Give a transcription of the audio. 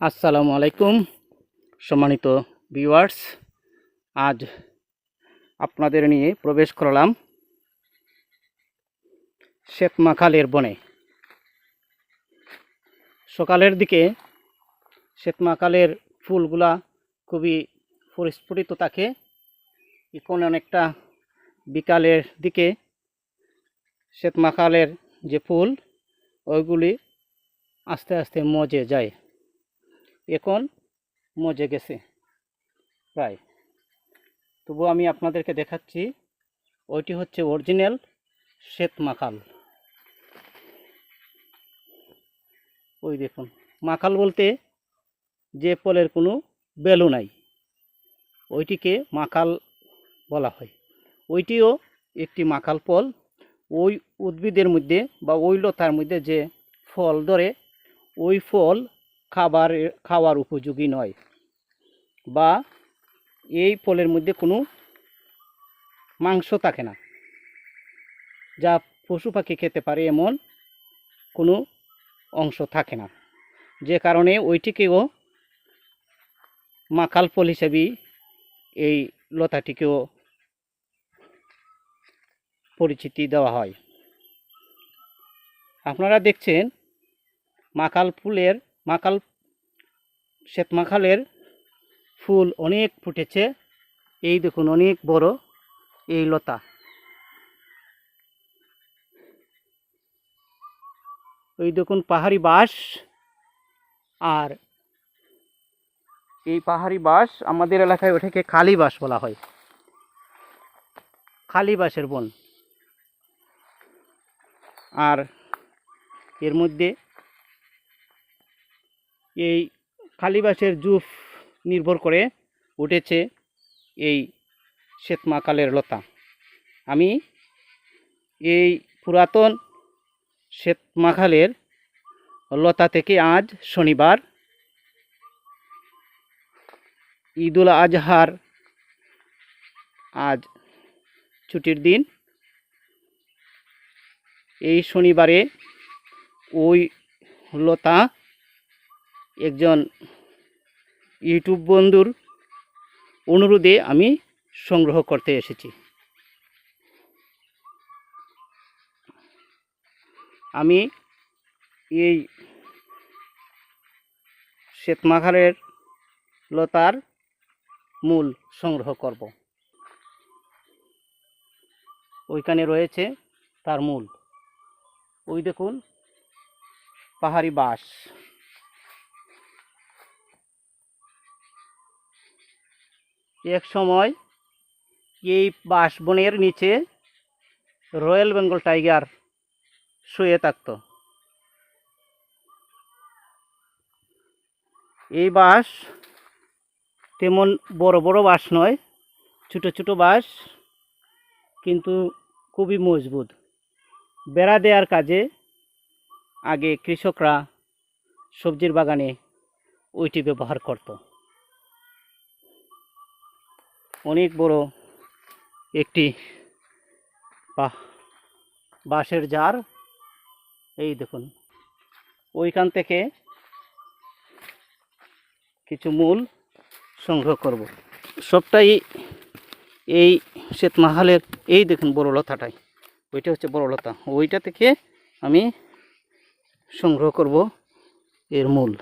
আসসালামু আলাইকুম, সম্মানিত ভিউয়ার্স। আজ আপনাদের নিয়ে প্রবেশ করলাম শ্বেতমাখালের বনে। সকালের দিকে শ্বেতমাখালের ফুলগুলা খুবই পরিস্ফুটিত থাকে। এখন অনেকটা বিকালের দিকে শ্বেতমাখালের যে ফুল, ওইগুলি আস্তে আস্তে মজে যায়। এখন মজে গেছে, প্রায়। তবু আমি আপনাদেরকে দেখাচ্ছি, ওইটি হচ্ছে অরিজিনাল শ্বেত মাখাল। ওই দেখুন, মাখাল বলতে যে ফলের কোনো বেলু নাই। ওইটিকে মাখাল বলা হয়। ওইটিও একটি মাখাল ফল। ওই উদ্ভিদের মধ্যে বা ওই লতার মধ্যে যে ফল ধরে, ওই ফল খাবার, খাওয়ার উপযোগী নয় বা এই ফলের মধ্যে কোনো মাংস থাকে না। যা পশু পাখি খেতে পারে এমন কোনো অংশ থাকে না। যে কারণে ওইটিকেও মাখাল ফল হিসেবেই এই লতাটিকেও পরিচিতি দেওয়া হয়। আপনারা দেখছেন মাকাল ফুলের মাকাল শ্বেতমাখালের ফুল অনেক ফুটেছে। এই দেখুন, অনেক বড় এই লতা। ওই দেখুন, পাহাড়ি বাঁশ আর এই পাহাড়ি বাঁশ আমাদের এলাকায় ওটাকে খালি বলা হয়। খালি বন। আর এর মধ্যে এই কালিবাসের জুফ নির্ভর করে উঠেছে এই শ্বেতমাকালের লতা। আমি এই পুরাতন শ্বেতমাখালের লতা থেকে আজ শনিবার ঈদুল আজহার আজ ছুটির দিন। এই শনিবারে ওই লতা একজন ইউটিউব বন্ধুর অনুরোধে আমি সংগ্রহ করতে এসেছি। আমি এই শ্বেতমাখালের লতার মূল সংগ্রহ করব। ওইখানে রয়েছে তার মূল। ওই দেখুন, পাহাড়ি বাঁশ। এক সময় এই বাঁশবনের নিচে রয়্যাল বেঙ্গল টাইগার শুয়ে থাকত। এই বাঁশ তেমন বড় বড় বাঁশ নয়, ছোটো ছোটো বাঁশ, কিন্তু খুবই মজবুত। বেড়া দেওয়ার কাজে আগে কৃষকরা সবজির বাগানে ওইটি ব্যবহার করত। অনেক বড় একটি বাঁশের জার। এই দেখুন, ওইখান থেকে কিছু মূল সংগ্রহ করব। সবটাই এই শ্বেতমাহালের এই দেখুন বড় লতাটাই। ওইটা হচ্ছে বড় লতা। ওইটা থেকে আমি সংগ্রহ করব এর মূল।